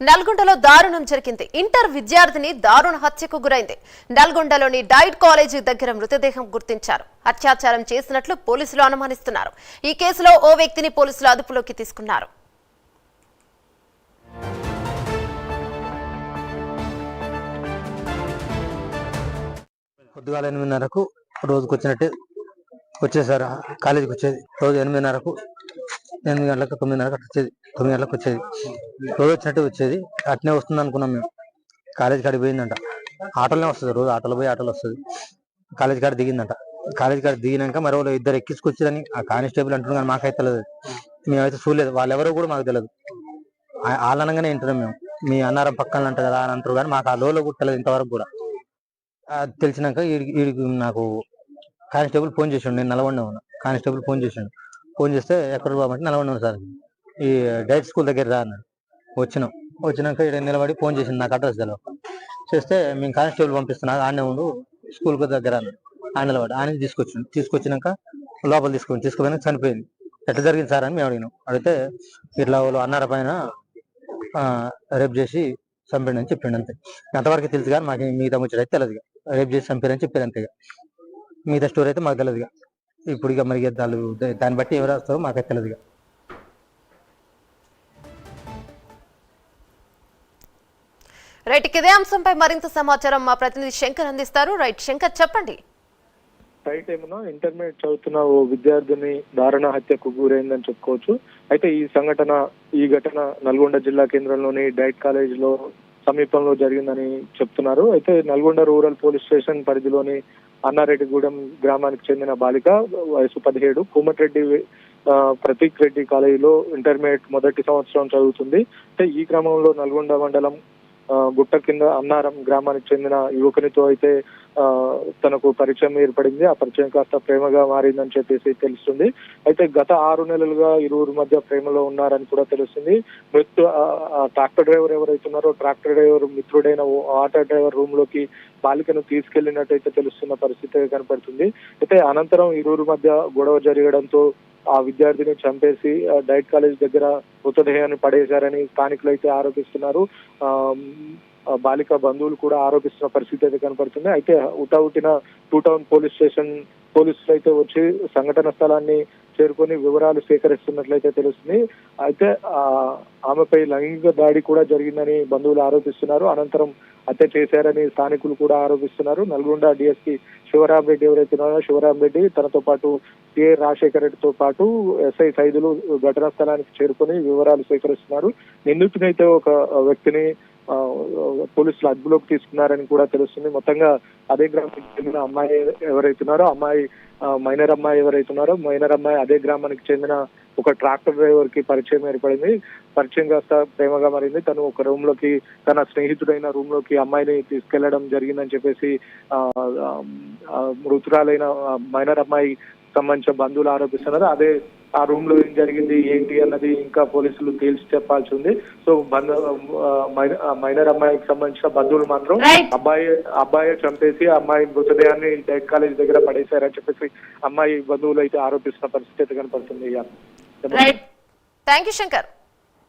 నల్గొండలో దారుణం జరిగింది. ఇంటర్ విద్యార్థిని దారుణ హత్యకు గురైంది. నల్గొండలోని డైట్ కాలేజీ దగ్గర మృతదేహం గుర్తించారు. అత్యాచారం చేసినట్లు పోలీసులు అనుమానిస్తున్నారు. ఈ కేసులో ఓ వ్యక్తిని పోలీసులు అదుపులోకి తీసుకున్నారు. పొద్దుగాల ఎనిమిదిన్నరకు రోజుకు వచ్చినట్టు వచ్చేసారు. కాలేజీకి వచ్చేది రోజు ఎనిమిదిన్నరకు ఎనిమిది గంటలకు తొమ్మిదిన్నరకు అట్లా వచ్చేది తొమ్మిది గంటలకు వచ్చేది. రోజు వచ్చినట్టు వచ్చేది. అట్నే వస్తుంది అనుకున్నాం మేము. కాలేజీ కాడికి పోయిందంట. ఆటోలోనే వస్తుంది రోజు. ఆటోలో పోయి ఆటోలో వస్తుంది. కాలేజీ కాడ దిగిందంట. కాలేజీ కాడ దిగినాక మరో వాళ్ళు ఇద్దరు ఎక్కించుకొచ్చారని ఆ కానిస్టేబుల్ అంటున్నారు కానీ మాకైతే తెలియదు. మేమైతే చూడలేదు. వాళ్ళెవరో కూడా మాకు తెలియదు. ఆలనంగానే వింటున్నాం మేము. మీ అన్నారం పక్కన అంటారు కదా అని అంటారు కానీ మాకు ఆ లోలో కూడా తెలియదు ఇంతవరకు కూడా. అది తెలిసినాక వీడికి నాకు కానిస్టేబుల్ ఫోన్ చేసిండు. నేను నల్గొండ ఉన్నా. కానిస్టేబుల్ ఫోన్ చేసిండు. ఫోన్ చేస్తే ఎక్కడ బాబంటే నిలబడి సార్. ఈ డైట్ స్కూల్ దగ్గర రా అన్నాడు. వచ్చినాం. వచ్చినాక ఇక్కడ నిలబడి ఫోన్ చేసింది నాకు అడ్రస్ తెలవ చేస్తే మేము కానిస్టేబుల్ పంపిస్తున్నా ఆడనే ఉండు స్కూల్ దగ్గర అన్నాడు. ఆయన నిలబడి ఆయన తీసుకొచ్చిండు. తీసుకొచ్చినాక లోపల తీసుకొని తీసుకుపోయినా చనిపోయింది. ఎట్లా జరిగింది సార్ అని మేము అడిగినాం. అడిగితే ఇట్లా వాళ్ళు అన్నార పైన రేపు చేసి చంపండి అని చెప్పిండు అంతే. అంతవరకు తెలుసు కానీ మాకు మిగతా ముచ్చట అయితే తెలియదు రేపు చేసి చంపారని చెప్పారు అంతేగా ఇక. మిగతా స్టోరీ అయితే మాకు తెలియదుగా ఇక. ఇప్పుడు ఇక మరి వాళ్ళు దాన్ని బట్టి ఎవరు వస్తారో మాకైతే తెలియదు. రైట్ ఇదే అంశంపై మరింత సమాచారం మా ప్రతినిధి శంకర్ అందిస్తారు. రైట్ శంకర్ చెప్పండి. రైట్ ఏమో ఇంటర్మీడియట్ చదువుతున్న ఓ విద్యార్థిని దారుణ హత్యకు గురైందని చెప్పుకోవచ్చు. అయితే ఈ సంఘటన ఈ ఘటన నల్గొండ జిల్లా కేంద్రంలోని డైట్ కాలేజ్లో సమీపంలో జరిగిందని చెప్తున్నారు. అయితే నల్గొండ రూరల్ పోలీస్ స్టేషన్ పరిధిలోని అన్నారెడ్డిగూడెం గ్రామానికి చెందిన బాలిక వయసు పదిహేడు. కోమటిరెడ్డి ప్రతీక్ రెడ్డి కాలేజీలో ఇంటర్మీడియట్ మొదటి సంవత్సరం చదువుతుంది. అంటే ఈ క్రమంలో నల్గొండ మండలం గుట్ట కింద అన్నారం గ్రామానికి చెందిన యువకునితో అయితే ఆ, తనకు పరిచయం ఏర్పడింది. ఆ పరిచయం కాస్త ప్రేమగా మారిందని చెప్పేసి తెలుస్తుంది. అయితే గత ఆరు నెలలుగా ఇరువురు మధ్య ప్రేమలో ఉన్నారని కూడా తెలుస్తుంది. మృతు ట్రాక్టర్ డ్రైవర్ ఎవరైతే ఉన్నారో ట్రాక్టర్ డ్రైవర్ మిత్రుడైన ఆటో డ్రైవర్ రూమ్లోకి బాలికను తీసుకెళ్ళినట్టయితే తెలుస్తున్న పరిస్థితి కనపడుతుంది. అయితే అనంతరం ఇరువురు మధ్య గొడవ జరగడంతో ఆ విద్యార్థిని చంపేసి డైట్ కాలేజ్ దగ్గర మృతదేహాన్ని పడేశారని స్థానికులు అయితే ఆరోపిస్తున్నారు. ఆ, బాలిక బంధువులు కూడా ఆరోపిస్తున్న పరిస్థితి అయితే కనపడుతుంది. అయితే ఉటా టూ టౌన్ పోలీస్ స్టేషన్ పోలీసులు అయితే వచ్చి సంఘటన స్థలాన్ని చేరుకొని వివరాలు సేకరిస్తున్నట్లయితే తెలుస్తుంది. అయితే ఆమెపై లైంగిక దాడి కూడా జరిగిందని బంధువులు ఆరోపిస్తున్నారు. అనంతరం హత్య చేశారని స్థానికులు కూడా ఆరోపిస్తున్నారు. నల్గొండ డిఎస్పీ శివరాం రెడ్డి ఎవరైతే ఉన్నారో శివరాం రెడ్డి తనతో పాటు సిఐ రాజశేఖర్ రెడ్డితో పాటు ఎస్ఐ సైదులు ఘటనా స్థలానికి చేరుకొని వివరాలు సేకరిస్తున్నారు. నిందితునైతే ఒక వ్యక్తిని పోలీసులు అదుపులోకి తీసుకున్నారని కూడా తెలుస్తుంది. మొత్తంగా అదే గ్రామానికి చెందిన అమ్మాయి ఎవరైతున్నారో అమ్మాయి మైనర్ అమ్మాయి ఎవరైతున్నారో మైనర్ అమ్మాయి అదే గ్రామానికి చెందిన ఒక ట్రాక్టర్ డ్రైవర్కి పరిచయం ఏర్పడింది. పరిచయం కాస్త ప్రేమగా మారింది. తను ఒక రూమ్లోకి తన స్నేహితుడైన రూమ్లోకి అమ్మాయిని తీసుకెళ్ళడం జరిగిందని చెప్పేసి ఆ, మృతురాలైన మైనర్ అమ్మాయి సంబంధించిన బంధువులు ఆరోపిస్తున్నారు. అదే ఆ రూమ్లో ఏం జరిగింది ఏంటి అన్నది ఇంకా పోలీసులు తేల్చి చెప్పాల్సి ఉంది. సో మైనర్ అమ్మాయికి సంబంధించిన బంధువులు మాత్రం. అబ్బాయి అబ్బాయి చంపేసి అమ్మాయి మృతదేహాన్ని డైట్ కాలేజ్ దగ్గర పడేశారని చెప్పేసి అమ్మాయి బంధువులు అయితే ఆరోపిస్తున్న పరిస్థితి అయితే కనపడుతుంది. Thank you Shankar